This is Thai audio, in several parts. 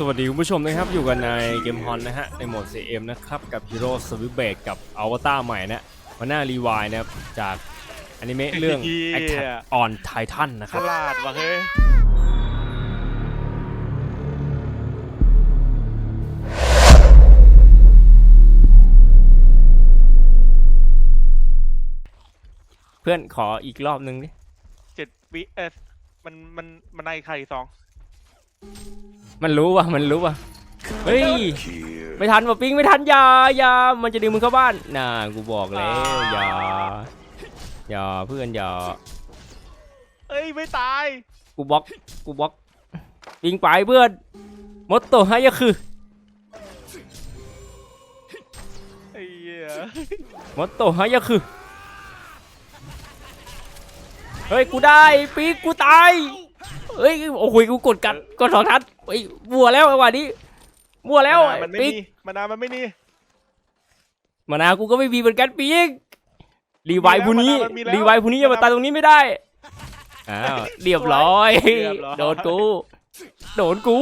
สวัสดีคุณผู้ชมนะครับอยู่กันในเกมฮอนนะฮะในโหมด CM นะครับกับ Hero s w i t c h b a k กับอวตารใหม่นะวันหน้ารีวายนะครับจากอนิเมะเรื่องเหี้ย Attack on Titan นะคฉรับลาดว่ะเฮ้ยเพื่อนขออีกรอบนึงดิเจ็ดวิเอสมันมันมันในใครสอง มันรู้ว่ะมันรู้ว่ะเฮ้ยไม่ทันว่ะปิงไม่ทันอย่าอย่ามันจะดึงมึงเข้าบ้านน่ากูบอกแล้วอย่าอย่าเพื่อนอย่าเอ้ยไม่ตายกูบล็อกกูบล็อกปิงไปเพื่อนมดโตให้ยะคือไอ้เหี้ยมดโตให้ยะคือเฮ้ยกูได้ปีกกูตาย เฮ้ยโอ้โหกูกดกัดกดสองทัดเฮ้ยบัวแล้วไอ้วันนี้บัวแล้วมานาวมันไม่ปีกมีมานาวมันไม่มีมานาวกูก็ไม่มีเหมือนกันปีกรีไวล์ผู้นี้มันมีแล้วรีไวล์ผู้นี้อย่ามาตายตรงนี้ไม่ได้อ้าวเรียบร้อยเรียบร้อยโดนกูโดนกู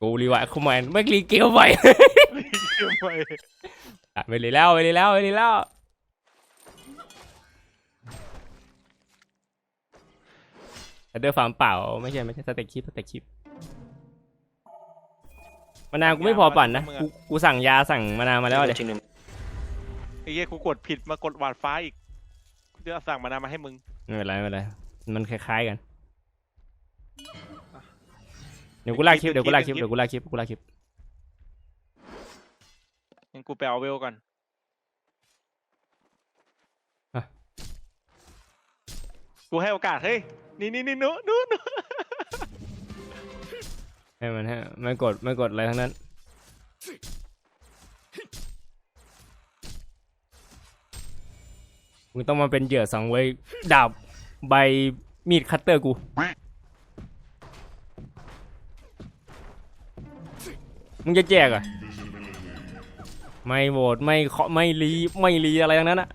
กูรีไวล์คอมแมนไม่รีเกลไปทำไมอะไปเลยแล้วไปเลยแล้วไปเลยแล้ว แต่เดอร์ฟาร์มเปล่า ไม่ใช่ไม่ใช่สเต็กคลิปสเต็กคลิปมานาวกูไม่พอปั่นนะกูกูสั่งยาสั่งมานาวมาแล้วเดี๋ยวไอ้เหี้ยกูกดผิดมากดหวาดฟ้าอีกกูจะสั่งมานาวมาให้มึงไม่เป็นไรไม่เป็นไรมันคล้ายๆกันเดี๋ยวกูลากคลิปเดี๋ยวกูลากคลิปเดี๋ยวกูลากคลิปกูลากคลิปงั้นกูไปเอาเวลก่อนกูให้โอกาสเฮ้ย นี่นี่นี่หนู้นู้นู้ให้มันฮะไม่กดไม่กดอะไรทั้งนั้น มึงต้องมาเป็นเหยื่อสังเวยดาบใบมีดคัตเตอร์กู มึงจะแจกเหรอะ ไม่โหวตไม่เคาะไม่รีไม่รีอะไรทั้งนั้นอะ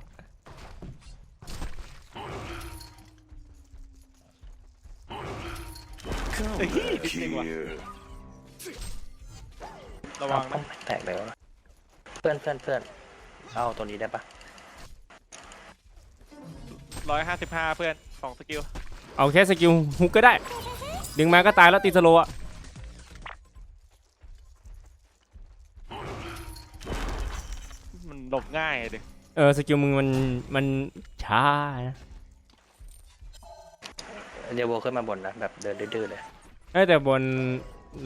เฮ้ยนิดนึงว่ะระวังนะแตกเลยวะเพื่อนเพื่อนเพื่อนเอาตัวนี้ได้ปะร้อยห้าสิบห้าเพื่อนสองสกิลเอาแค่สกิลฮุกก็ได้ ดึงมาก็ตายแล้วตีสโลอะมันหลบง่ายอะดิเออสกิลมึงมันมันช้านะเดี๋ยวโบขึ้นมาบนนะแบบเดินดื้อๆเลย เอ้ยแต่บน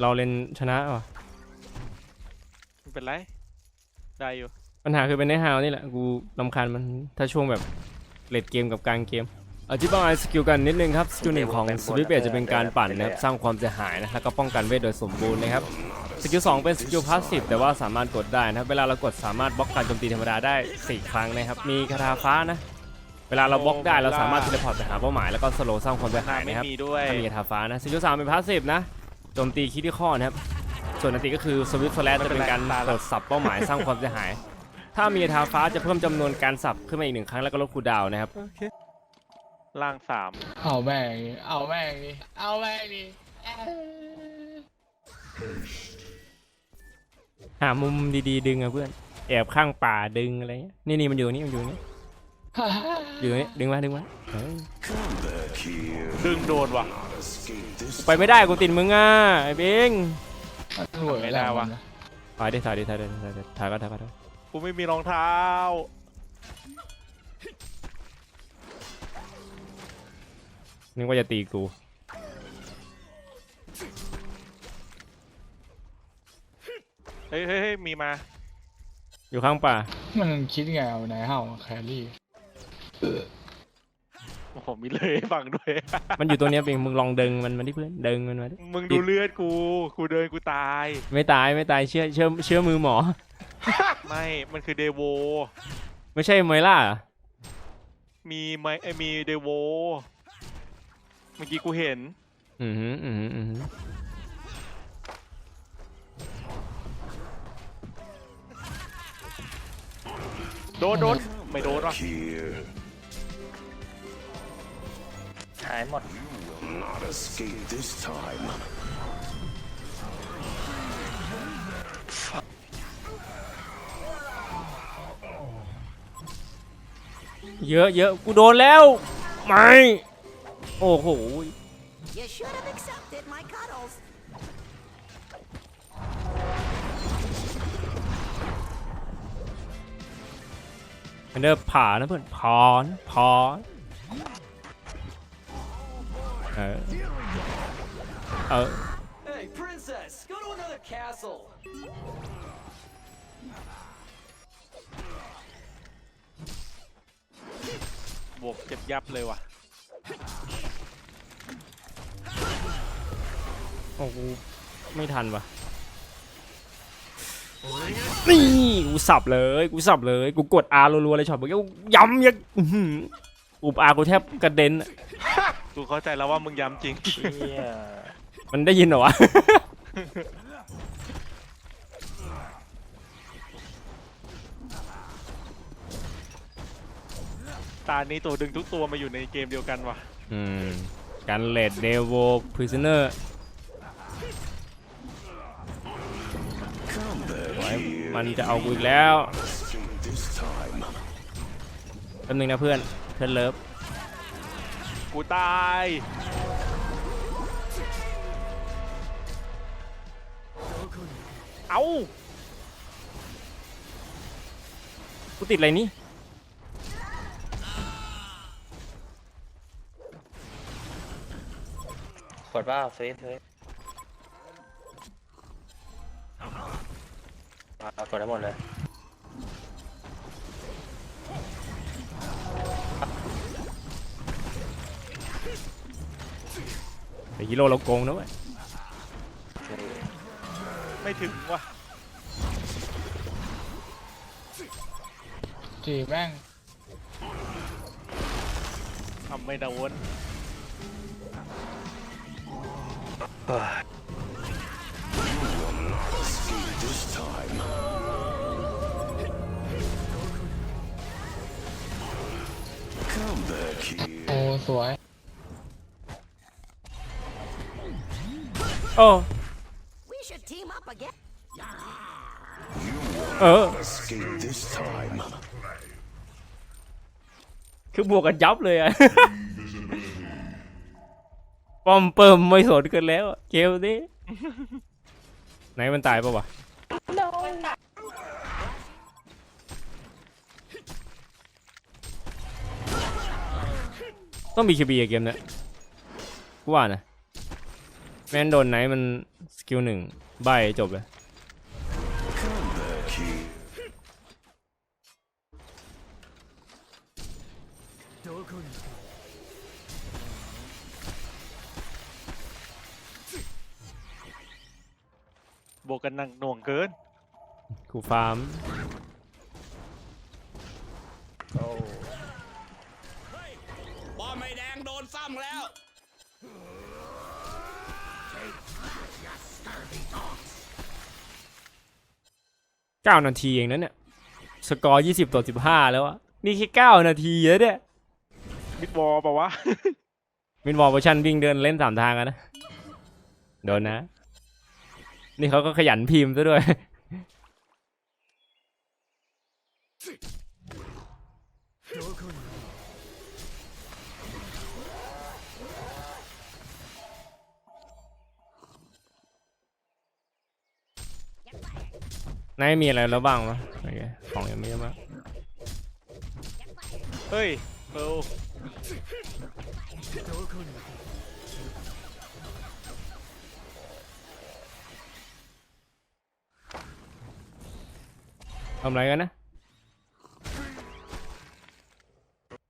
เราเล่นชนะว่ะไม่เป็นไร ได้อยู่ ปัญหาคือเป็นในฮาวนี่แหละ กูลำคาญมันถ้าช่วงแบบเลดเกมกับกลางเกมอธิบายสกิลกันนิดนึงครับ สกิลหนึ่งของสวิปเบจะเป็นการปั่นนะครับ สร้างความเสียหายนะแล้วก็ป้องกันเวทโดยสมบูรณ์นะครับ สกิล2เป็นสกิลพาสซีฟแต่ว่าสามารถกดได้นะครับ เวลาเรากดสามารถบล็อกการโจมตีธรรมดาได้ 4 ครั้งนะครับ มีคาถาฟ้านะ เวลาเราบล็อกได้เราสามารถเทเลพอร์ตไปหาเป้าหมายแล้วก็สโลว์สร้างความเสียหายไม่นะครับมีด้วยถ้ามีคาถาฟ้านะสกิลสามเป็นพาสซีฟนะโจมตีคิดที่ข้อนะครับส่วนอันติก็คือสวิตสแลชจะเป็นการกดสับเป้าหมายสร้างความเสียหาย ถ้ามีคาถาฟ้าจะเพิ่มจำนวนการสับขึ้นมาอีกหนึ่งครั้งแล้วก็ลดคูลดาวน์นะครับล่างสามเอาแม่งดิเอาแม่งดิเอาแม่งดิหามุมดีๆ ดึงอะเพื่อนแอบข้างป่าดึงอะไรเงี้ยนี่นี่มันอยู่ตรงนี้มันอยู่ต รงนี้อยู่ตรงนี้ดึงมาดึงมาเฮ้ยดึงโดนว่ะกูไปไม่ได้กูติดมึงอะไอ้เบงมันเหวอไม่ได้วะถอยดิถอยดิถอยดิถอยดิถอยก็ถอยก็ถอยกูไม่มีรองเท้านึกว่าจะตีกูเฮ้ยเฮ้ยเฮ้ยมีมา อยู่ข้างป่า มันคิดไงเอาไหนเห่าแครี่ โอ้โหมีเลยให้ฟังด้วย มันอยู่ตัวเนี้ยเบงมึงลองดึงมันมาที่เพื่อนดึงมันมาดิมึงดูเลือดกู กูเดินกูตาย ไม่ตายไม่ตายเชื่อเชื่อเชื่อมือหมอ ไม่ มันคือเดโว ไม่ใช่ไมล่าเหรอมีไหมเอ้ยมีเดโว เมื่อกี้กูเห็น อือหืออือหืออือหือโดนโดนไม่โดนหรอหหายหมด Not escape this time. เยอะเยอะกูโดนแล้ว ไม่ โอ้โห You should have accepted my cuddles. อันเดอร์ผ่านะเพื่อนพอนพอน เออเออ Hey, princess, go to another castle. บวกเจ็บยับเลยว่ะ โอ้โหไม่ทันวะนี่กูสับเลยกูสับเลยกูกด R รัวๆเลยช็อตเมื่อกี้กูย้ำยังอื้อหืออุบ R กูแทบกระเด็นอะ กูเข้าใจแล้วว่ามึงย้ำจริงเฮียมันได้ยินเหรอวะ ตานี้ตัวดึงทุกตัวมาอยู่ในเกมเดียวกันว่ะ อืมการเลดเดโวพริซเนอร์ Come back มันจะเอากูอีกแล้ว escape this time. แป๊บนึงนะเพื่อน เพื่อนเลิฟ กูตาย เอากูติดอะไรนี่กดว่าสวิตสวิตมากดได้หมดเลย แต่ฮีโร่เราโกงนะเว้ยไม่ถึงว่ะจีแม่งทำไม่โดน Escape this time. Come back here. โอ้สวย โอ้ We should team up again. เออ Escape this time. คือบวกกันยับเลยอะป้อมเปิมไม่สนกันแล้วอะเกมนี้ไหนมันตายปะวะต้องมีคิวบีเกมเนี้ยกูว่านะ แม่นโดนไหนมันสกิลหนึ่งใบจบเลย Come back here. บวกกันหนักหน่วงเกิน กูฟาร์มโอ้ป้อมไม่แดงโดนซ้ำแล้ว เก้านาทีเองนั้นเนี่ย สกอร์ยี่สิบต่อสิบห้าแล้วอะนี่แค่เก้านาทีแล้วเนี่ยมิดวอลปะวะ มินวอลเวอร์ชันวิ่งเดินเล่นสามทางอะนะ โดนนะ นี่เขาก็ขยันพิมพ์ซะด้วย นายมีอะไรแล้วบ้างวะโอเคของยังไม่เยอะมากเฮ้ยเออทำอะไรกันนะ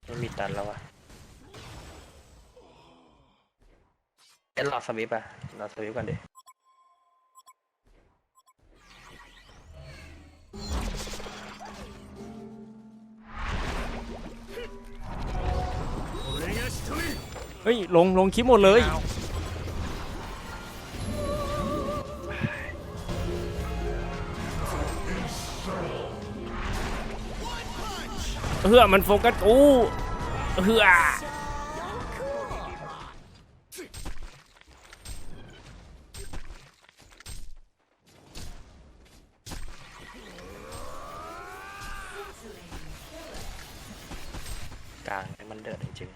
ไม่มีตันแล้ววะเอ็นรอสวิปอะรอสวิปกันดิ ลงลงคลิปหมดเลย เฮ้อมันโฟกัสกูเฮ้อลางมันเดือดจริง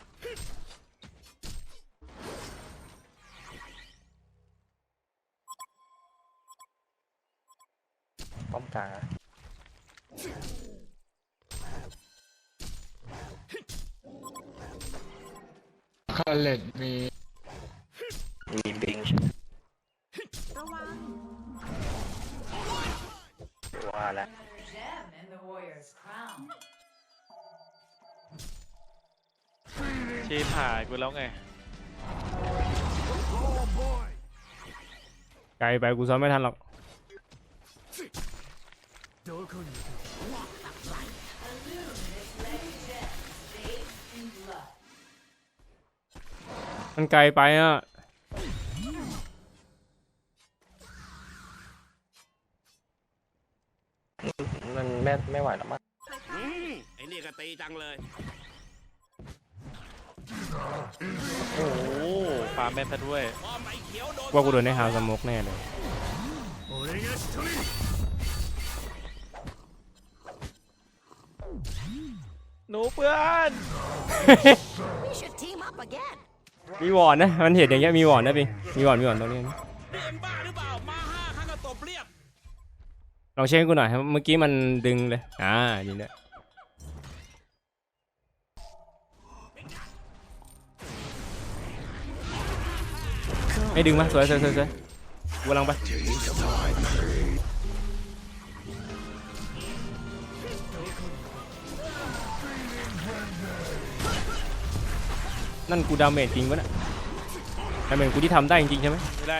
ป้อมกลางอะคาเลตมี มีบิงใช่ไหมว่าแล้ว gem in the warrior's crown. ชีพหายกูแล้วไง ไกลไปกูซ้อมไม่ทันหรอก มันไกลไปอะ มันไม่ไม่ไหวแล้วมั้งอืมไอ้นี่ก็ตีจังเลย โอ้โหฟาร์มแม่นซะด้วยพอไม้เขียวโดนว่ากูโดนในฮาวสมกแน่เลยหนูเพื่อน We should team up again. มีวอนนะ มันเห็นอย่างเงี้ยมีวอนนะพี่มีวอนมีวอนตรงนี้นะนี่เอ็งบ้าหรือเปล่ามาห้าข้างก็ตบเรียบลองเช็คให้กูหน่อยครับเมื่อกี้มันดึงเลย อ่ายิงเลยไม่ดึงมาสวยสวยสวยสวยกูกำลังไป นั่นกูดาเมจจริงปะเนี่ยดาเมจกูที่ทำได้จริงๆใช่ไหมไม่ได้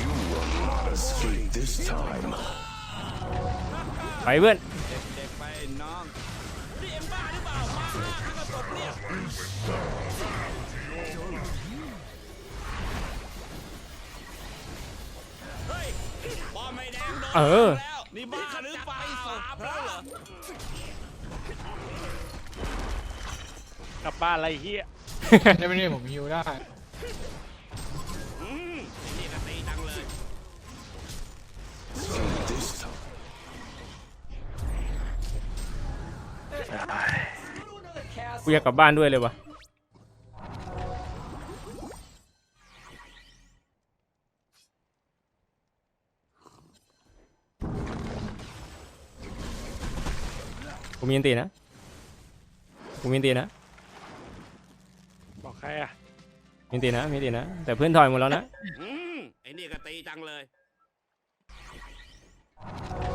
You will not escape this time. ไปเพื่อนเด็กๆไปน้องนี่เอ็งบ้าหรือเปล่ามาห้าข้างก็ตบเรียบเฮ้ยบอลไม่แดงโดนเออ แล้วนี่บ้าหรือเปล่าสาบแล้วเหรอ กลับบ้านอะไรเฮียได้ไม่ได้ผมฮิวได้อืมไอ้นี่ก็ตีจังเลย This time. กูอยากกลับบ้านด้วยเลยวะกูมีอันตีนะกูมีอันตีนะบอก ใครอะมีอันตีนะมีอันตีนะ แต่เพื่อนถอยหมดแล้วนะอืมไอ้นี่ก็ตีจังเลย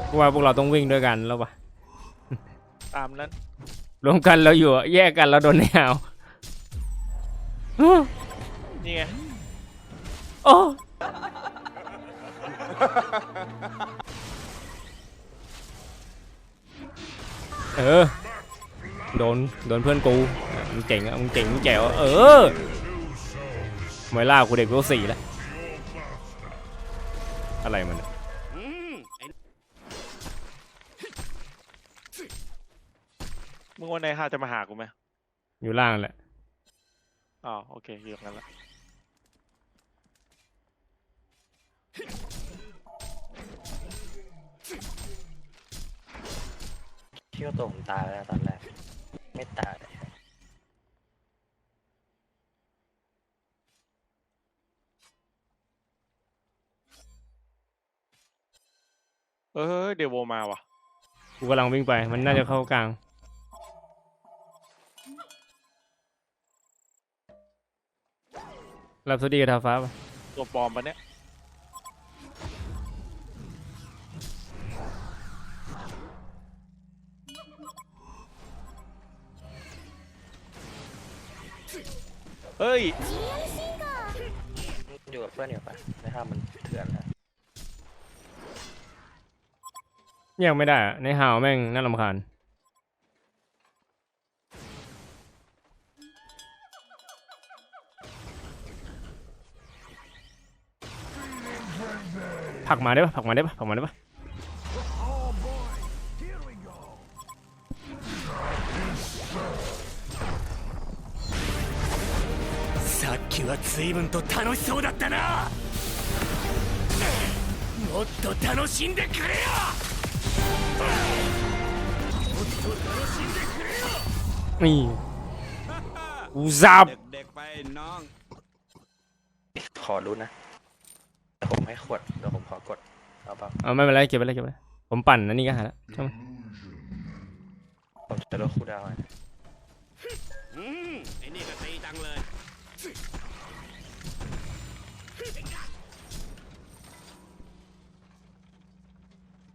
กูว่าพวกเราต้องวิ่งด้วยกันแล้วปะตามนั้นรวมกันเราอยู่อะแยกกันเราโดนแนวอื้อนี่ไงโอ้เออ โดน โดนเพื่อนกูมึงเจ๋งอะมึงเจ๋งมึงแจ๋วอะเออไม่ล่ากูเด็กเวลสี่แล้ว อะไรมันอะอืมไอ้มึงวันไหนฮาจะมาหากูไหมอยู่ล่างแหละอ๋อโอเคอยู่ตรงนั้นละคิดว่าตัวผมตายแล้วตอนแรก ไม่ตาย เออเดี๋ยวโวมาว่ะ กูกำลังวิ่งไป มันน่าจะเข้ากลาง รับสวัสดีกับทาฟ้าปะตัวปลอมปะเนี่ย เฮ้ย อยู่กับเพื่อนอยู่ปะไม่ห้ามมันเถื่อนนะยังไม่ได้อะในหาวแม่งน่ารำคาญผลักมาได้ปะผลักมาได้ปะผลักมาได้ปะ 随分と楽しそうだったなもっと楽しんでくれよもっと楽しんでくれよ นี่กูซับ เด็กๆไปน้อง ขอรู้นะแต่ผมให้ขวดเดี๋ยวผมขอกดเอาเปล่า เอาไม่เป็นไรเก็บไปเลยเก็บไปเลยผมปั่นอันนี้ก็หาแล้วใช่ไหม ผมจะลดคูลดาวน์ให้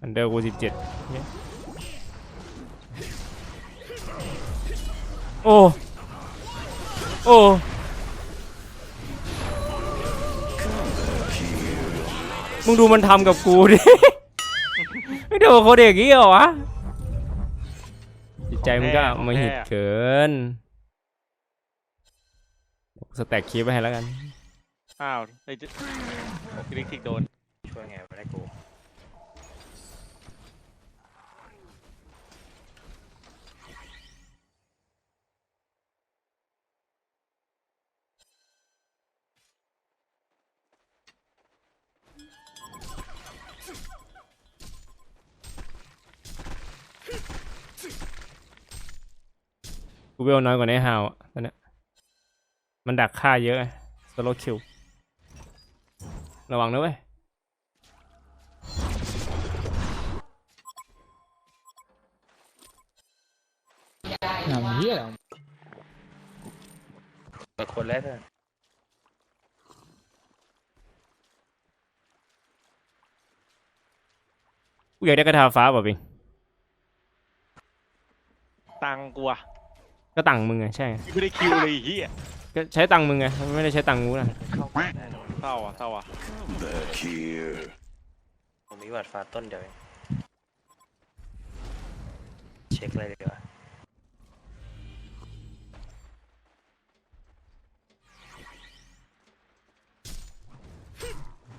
อันเดอร์กูสิบเจ็ดโอ้ โอ้มึงดูมันทำกับกูดิ ไม่โดนเขาเด็กงี้เหรอวะ จิตใจมึงก็มาหิดเกิน สแต็กคลิปไปให้แล้วกัน อ้าวไอ้เจ๊คลิกทิกโดน ช่วยไงไม่ได้กู เวลน้อยกว่าในฮาวอะตอนเนี้ยมันดักฆ่าเยอะสโลคิว ระวังนะเว้ยหนำเฮียเหรอเปิดคนแรกเพื่อนกูอยากได้กระทาฟ้าป่ะปิงตังค์กูอะ ก็ตังค์มึงไงใช่ไงไม่ได้คิวเลยไอ้เฮียก็ใช้ตังค์มึงไงไม่ได้ใช้ตังค์กูนะเข้ามาได้เลยเศร้าอะเศร้าอะ Back here. ผมมีหวัดฟ้าต้นเดียวเองเช็คเลยดีกว่า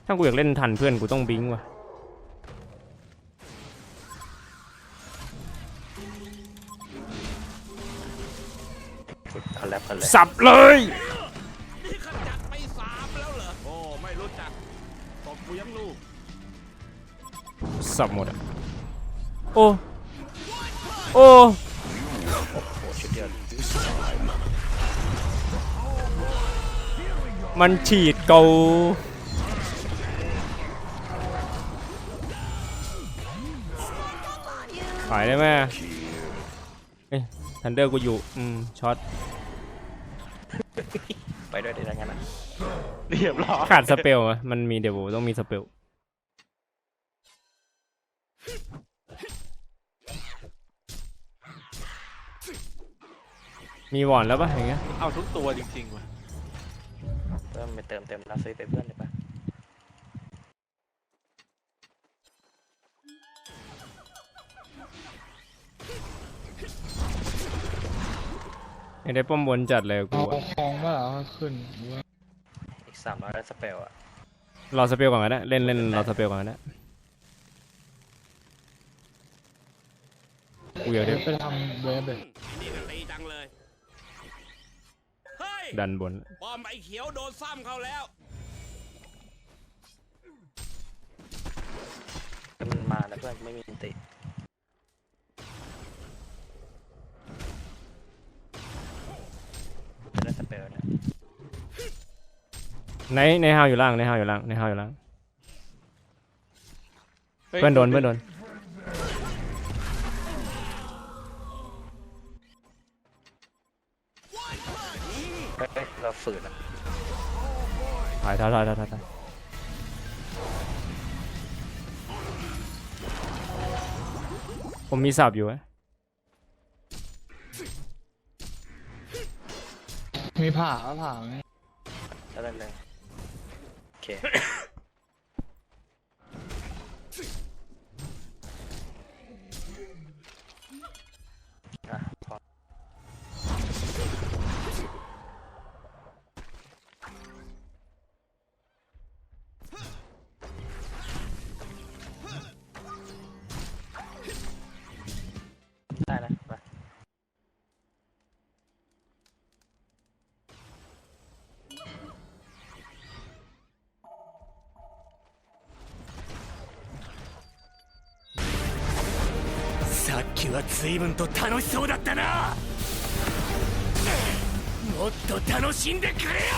ถ้ากูอยากเล่นทันเพื่อนกูต้องบิงว่ะ แลบกันเลยสับเลยนี่ขจัดไปสามแล้วเหรอโอ้ไม่รู้จักตบกูยังลูกสับหมดอะโอ้โอ้โอ้ชุดเดียวมันฉีดเกาขายได้ไหมเอ้ยทันเดอร์กูอยู่ อืม ช็อต ไปด้วยดีแล้วงั้นนะเรียบร้อยขาดสเปลอะมันมีเดยวต้องมีสเปล มีวอนแล้วปะอย่างเงี้ย เอาทุกตัวจริงๆว่ะเริ่มไปเติมเต็มแล้วซื้อไปเพื่อนเลยปะ ไม่ได้ป้อมบนจัดเลยกูเอาอะคลองมาเหรอขึ้นหรือว่าอีกสามร้อยแล้วสเปลอะรอสเปลก่อนก็ได้เล่นเล่นรอสเปลก่อนก็ได้กูอยากเดี๋ได้ยวไปทำเว็บเลยไอ้นี่ก็ตีจังเลย เฮ้ยดันบนปอมไอ้เขียวโดนซ้ำเขาแล้วมันมาแล้วเพื่อนไม่มีอันติ ได้สเปลเนี่ยในในฮาวอยู่ล่างในฮาวอยู่ล่างในฮาวอยู่ล่างฮ้ยเพื่อนโดนเพื่อนโดนเฮ้ยเราฝืนอะถ่ายถ่ายถ่ายถ่ายถ่ายผมมีสับอยู่อะ มีผ่าผ่าไหมแล้วเล่นเลยโอเค 随分と楽しそうだったな もっと楽しんでくれよ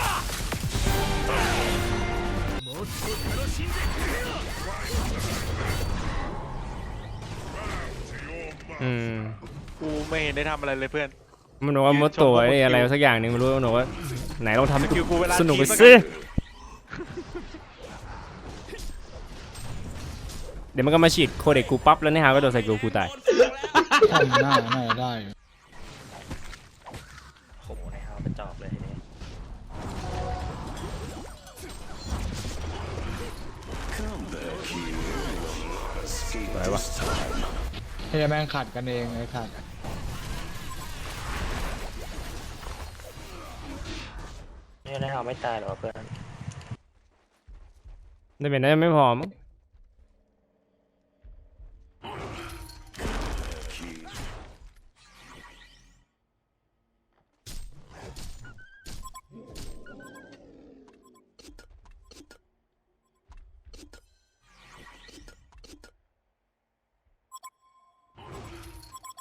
もっと楽しんでくれよ อืม กูไม่เห็นได้ทำอะไรเลยเพื่อน มันบอกว่ามดตัวไอ้อะไรสักอย่างหนึ่งไม่รู้มันบอกว่าไหนลองทำให้ สกิลกูเวลา สนุกไป ทีสัก สิเดี๋ยวมันก็มาฉีดโคเด็กกูปั๊บแล้วเนี่ยฮะก็โดนใส่กูกูตาย ทำหน้าหน้าได้อยู่โอ้โหในเฮาเป็นจอบเลยทีนี้ Come back here. Escape Right, this time. เฮียแม่งขัดกันเองไอ้ขัดนี่ในเฮาไม่ตายหรอเพื่อน ได้เป็นได้ไม่พอมั้ง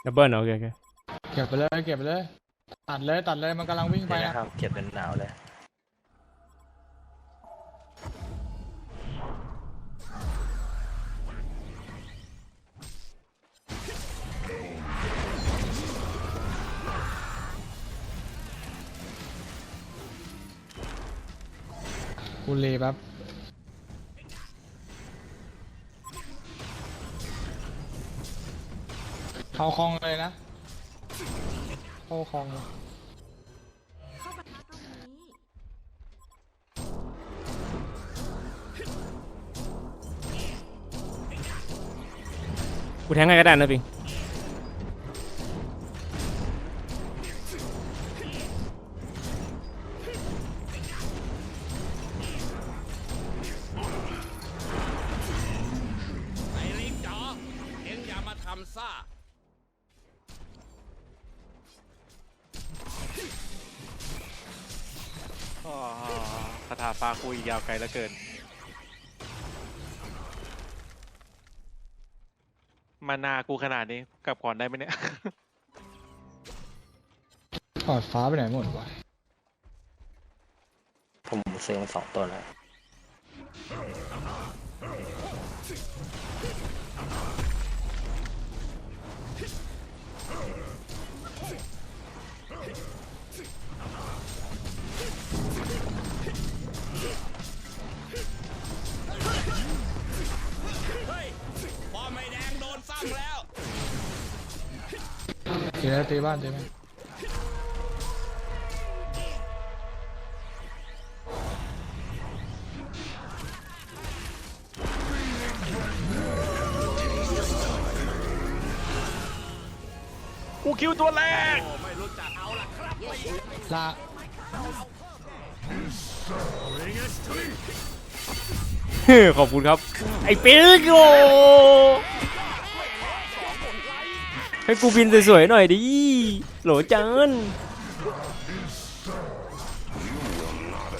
ดับเบิลโอเคโอเคเก็บไปเลยเก็บไปเลย ตัดเลยตัดเลยมันกำลังวิ่งไปนี่นะนะครับ เก็บเป็นหนาวเลย กูรีแป๊บ เข้าคลองเลยนะเข้าคลองเลยกูแทงให้ก็ได้นะปิงไอ้ลิงจ๋อเอ็งอย่ามาทำซ่า คาถาฟ้ากูอีกยาวไกลเหลือเกิน มานากูขนาดนี้กลับก่อนได้ไหมเนี่ย ถอดฟ้าไปไหนหมดวะผมซื้อมาสองตัวแล้ว ตีแล้วตีบ้านตีบ้านกูคิวตัวแรกโอ้ไม่รู้จักเอาละครับลาขอบคุณครับ ไอ้ปิงโอ ให้กูบินสวยๆหน่อยดิโหลจัน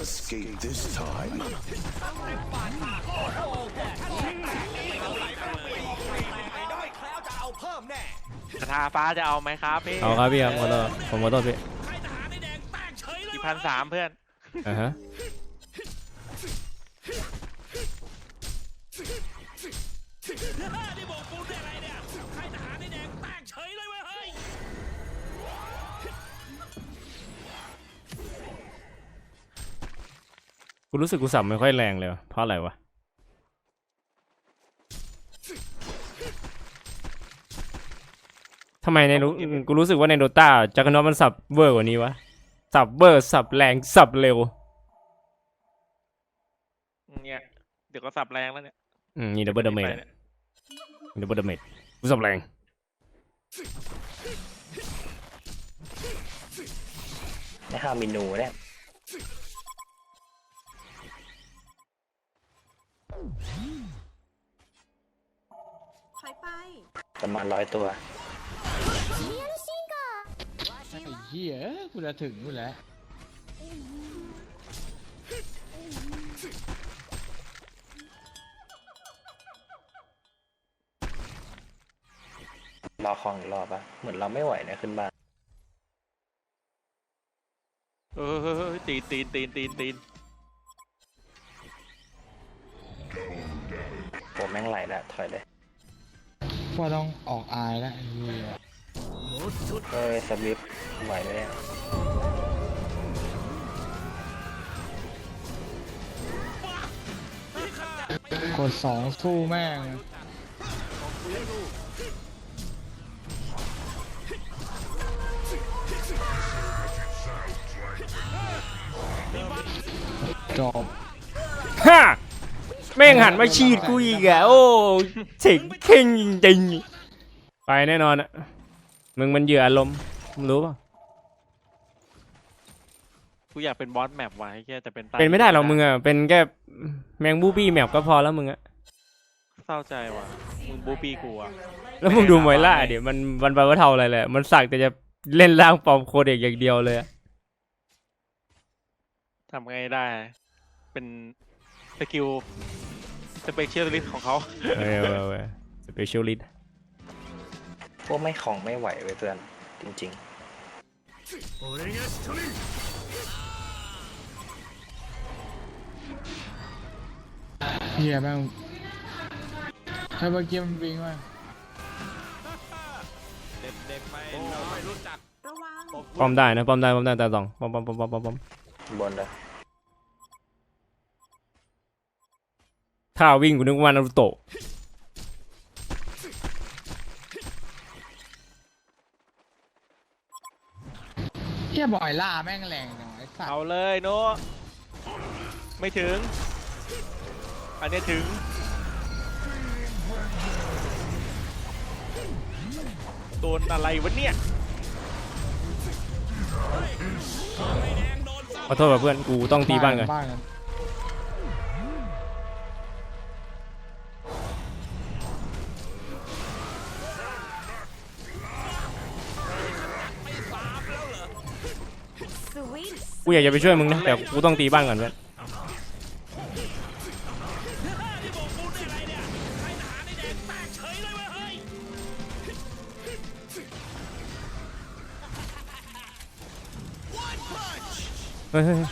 Escape this time. คาถาฟ้าจะเอาไหมครับพี่เอาครับพี่ครับขอโทษผมขอโทษพี่ใครทหารไอ้แดงแตกเฉยเลยกี่พันสามเพื่อนอ่าฮะ กูรู้สึกกูสับไม่ค่อยแรงเลยว่ะเพราะอะไรวะทำไมในรู้กูรู้สึกว่าในโดตาจักรนอตมันสับเวอร์กว่านี้วะ สับเวอร์สับแรงสับเร็ว เนี่ย เดี๋ยวก็สับแรงแล้วเนี่ย อืมนี่ดับเบิลดาเมจดับเบิลดาเมจกูสับแรงในเฮามีหนูเนี่ย ถอยไป ประมาณร้อยตัวไอ้เหี้ยกูจะถึงกูแล้วรอคลองอีกรอบปะเหมือนเราไม่ไหวนะขึ้นบ้าน เออตีนตีนตีนตีนตีน มแม่งไหลแล้วถอยเลยว่าต้องออกอายแล้วไอ้เหี้ยเอ้ยสวิปไหวไหมเนี่ยกดสองสู้แม่งจบฮ่า แม่งหันมาฉีดกูอีกอะโอ้เจ๋งเข่งจริงๆไปแน่นอนอะมึงมันเหยื่ออารมณ์มึงรู้ป่ะกูอยากเป็นบอสแมปไว้แค่แต่เป็นตาเป็นไม่ได้หรอกมึงอะเป็นแค่แมงบูบี้แมปก็พอแล้วมึงอะเศร้าใจว่ะมึงบูปี้กูอะแล้วมึงดูมวยล่าเดี๋ยวมันมันไปว่าเท่าอะไรเลยมันสักแต่จะเล่นร่างปลอมโคเด็กอย่างเดียวเลยอะทำไงได้ เป็น สกิลสเปเชียลลิสของเขา เว้ยเว้ยเว้ยสเปเชียลิสพวกไม่ของไม่ไหวเว้ยเพื่อน จริงเฮียแม่งใครเมื่อกี้มันวิ่งมาเด็กๆไปน้องไม่รู้จักระวังป้อมได้นะป้อมได้ป้อมได้แต่สองป้อมป้อมป้อมป้อมป้อมป้อมๆบนเลย ถ้าวิ่งกูนึกว่านารูโตะเฮียบ่อยล่าแม่งแรงจังวะไอ้สัตเอาว์เลยโนไม่ถึง อันนี้ถึง โดนอะไรวะเนี่ย ขอโทษกับเพื่อนกูต้องตีบ้านกันบ้านกัน กูอยากจะไปช่วยมึงนะแต่กูต้องตีบ้านก่อนเพื่อนที่บอกกูได้ไรเนี่ยใครทหารไอ้แดงแตกเฉยเลยเว้ยเฮ้ยเฮ้ยเฮ้ย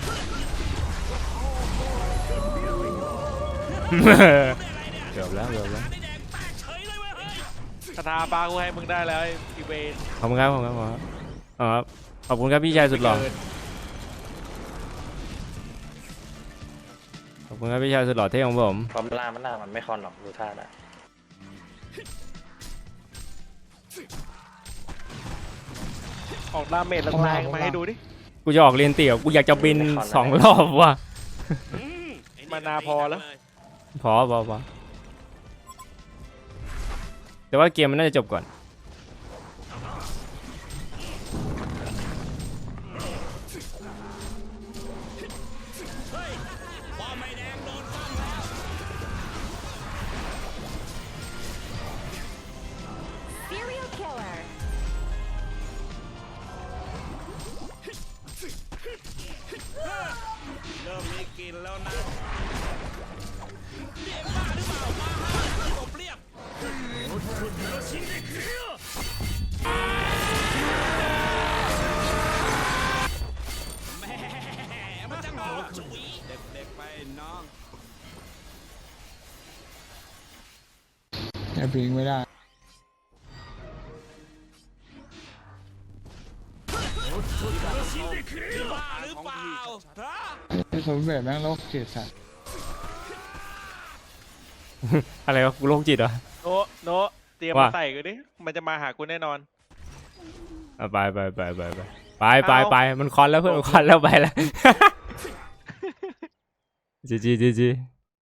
เกือบแล้วเกือบแล้วไอ้แดงแตกเฉยเลยเว้ยเฮ้ยคาถาปลากูให้มึงได้แล้วไอ้อีเวนขอบคุณครับขอบคุณครับขอบคุณครับอ๋อครับขอบคุณครับพี่ชายสุดหล่อ อบคุณครับพี่ชายสุดหล่อเท่ของผมพร้อมล่ามันล่ามันไม่คอนหรอกดูท่าละออกดาเมจแรงๆมาให้ดูดิ กูจะออกเรียนเตี่ยวกูอยากจะบินสองรอบว่ะอืมไอ้มานาพอแล้ว พอพอพอแต่ว่าเกมมันน่าจะจบก่อน กลินแล้วนะนี่เอ็งบ้าหรือเปล่ามาห้าเพื่อนผมเรียบแหม่มันจะงอฉุยเด็กๆไปน้องไอ้บิงไม่ได้ สมเด็จแม่งโรคจิตสัตว์อะไรวะกูโรคจิตเหรอ โนโนเตรียมใส่กูดิ มันจะมาหากูแน่นอนไปไปไปไปไปไปไปไปมันคอนแล้วเพื่อนมันคอนแล้วไปแล้วจีจีจีจี